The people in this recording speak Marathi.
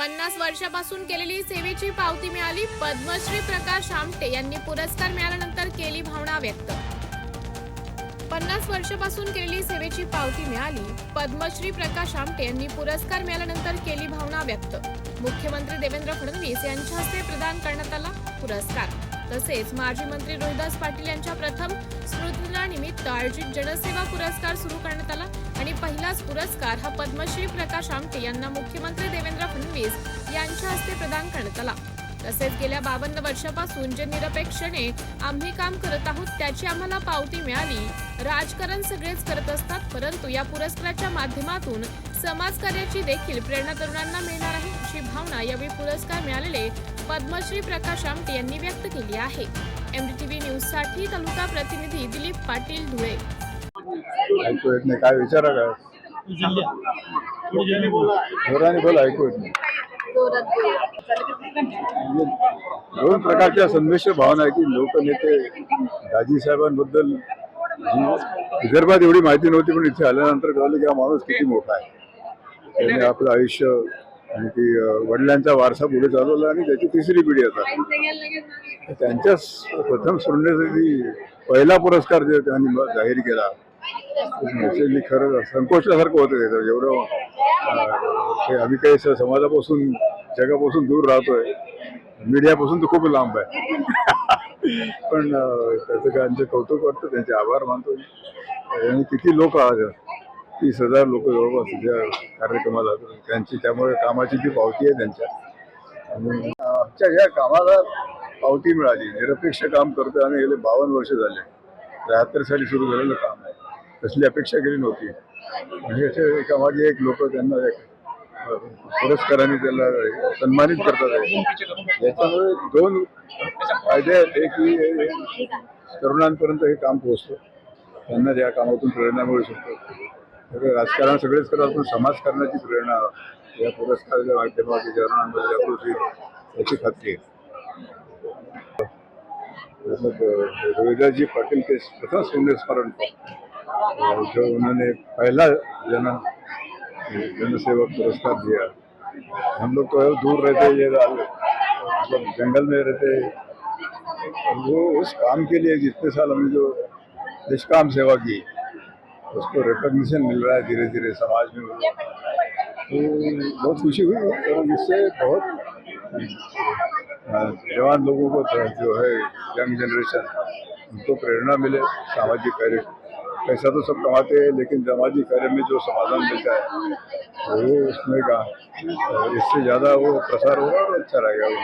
पन्नास वर्षापासून केलेली सेवेची पावती मिळाली. पद्मश्री प्रकाश आमटे यांनी पुरस्कार मिळाल्यानंतर केली भावना व्यक्त. पन्नास वर्षापासून केलेली सेवेची पावती मिळाली. पद्मश्री प्रकाश आमटे यांनी पुरस्कार मिळाल्यानंतर केली भावना व्यक्त. मुख्यमंत्री देवेंद्र फडणवीस यांच्या हस्ते प्रदान करण्यात आला पुरस्कार. तसेच माजी मंत्री रोहिदास पाटील यांच्या प्रथम निमित्त आयोजित जनसेवा पुरस्कार सुरू करण्यात आला आणि पहिलाच पुरस्कार हा पद्मश्री प्रकाश आमटे यांना मुख्यमंत्री देवेंद्र फडणवीस यांच्या हस्ते प्रदान करण्यात आला. तसेच गेल्या बावन्न वर्षापासून जे निरपेक्षने आम्ही काम करत आहोत त्याची आम्हाला पावती मिळाली. राजकारण सगळेच करत असतात परंतु या पुरस्काराच्या माध्यमातून समाजकार्याची देखील प्रेरणा तरुणांना मिळणार आहे अशी भावना यावेळी पुरस्कार मिळालेले पद्मश्री प्रकाश आमटे यांनी व्यक्त केली आहे. एमडीटीव्ही न्यूजसाठी तालुका प्रतिनिधी दिलीप पाटील धुळे. ऐकू येत नाही. काय विचारा बोला ऐकू दोन प्रकारच्या संमिश्र भावना आहे की लोकनेते दाजी साहेबांबद्दल विदर्भात एवढी माहिती नव्हती पण इथे आल्यानंतर कळलं की हा माणूस किती मोठा आहे. त्याने आपलं आयुष्य आणि ती वडिलांचा वारसा पुढे चालवला आणि त्याची तिसरी पिढी आता. त्यांच्या प्रथम सुरणेसाठी पहिला पुरस्कार जे त्यांनी जाहीर केला ॲक्च्युली खरं संकोचल्यासारखं होतं त्याचं एवढं हे आम्ही काही स- समाजापासून जगापासून दूर राहतोय. मीडियापासून तर खूप लांब आहे. पण त्याचं काय आमचं कौतुक वाटतं त्यांचे आभार मानतो आणि किती लोक आज तीस हजार लोक जवळपास तुझ्या कार्यक्रमाला त्यांची त्यामुळे कामाची जी पावती आहे त्यांच्या. आणि आमच्या या कामाला पावती मिळाली. निरपेक्ष काम करतो आम्ही गेले बावन्न वर्ष झाले. त्र्याहत्तर साली सुरू झालेलं काम आहे. तसली अपेक्षा केली नव्हती. म्हणजे असे एकामागे एक लोक त्यांना एक पुरस्काराने त्याला सन्मानित करतात. याच्यामुळे दोन फायदे आहेत एक की तरुणांपर्यंत हे काम पोहोचतं. त्यांना त्या कामातून प्रेरणा मिळू शकतो. सगळं राजकारण सगळेच करतात पण समाजकारणाची प्रेरणा या पुरस्काराच्या माध्यमातून तरुणांमध्ये जागृती होईल याची खात्री आहे. मतलब पाटील जी प्रथम सुनने स्मरण और जो उन्होंने पहला जन जन जनसेवक पुरस्कार दिया, हम लोग तो दूर रहते ये मतलब जंगल में रहते और वो उस काम के लिए जितने साल हमने जो निष्काम सेवा की, उसको रिकॉग्निशन मिल रहा है धीरे धीरे समाज में। तो बहुत खुशी हुई और तो इससे बहुत जवान लोगों को तो जो है, यंग जनरेशन उनको प्रेरणा मिले सामाजिक कार्य पैसा तो सब कमाते हैं लेकिन सामाजिक कार्य में जो समाधान मिलता है वो उसमें का इससे ज़्यादा वो प्रसार होगा और अच्छा रहेगा वो।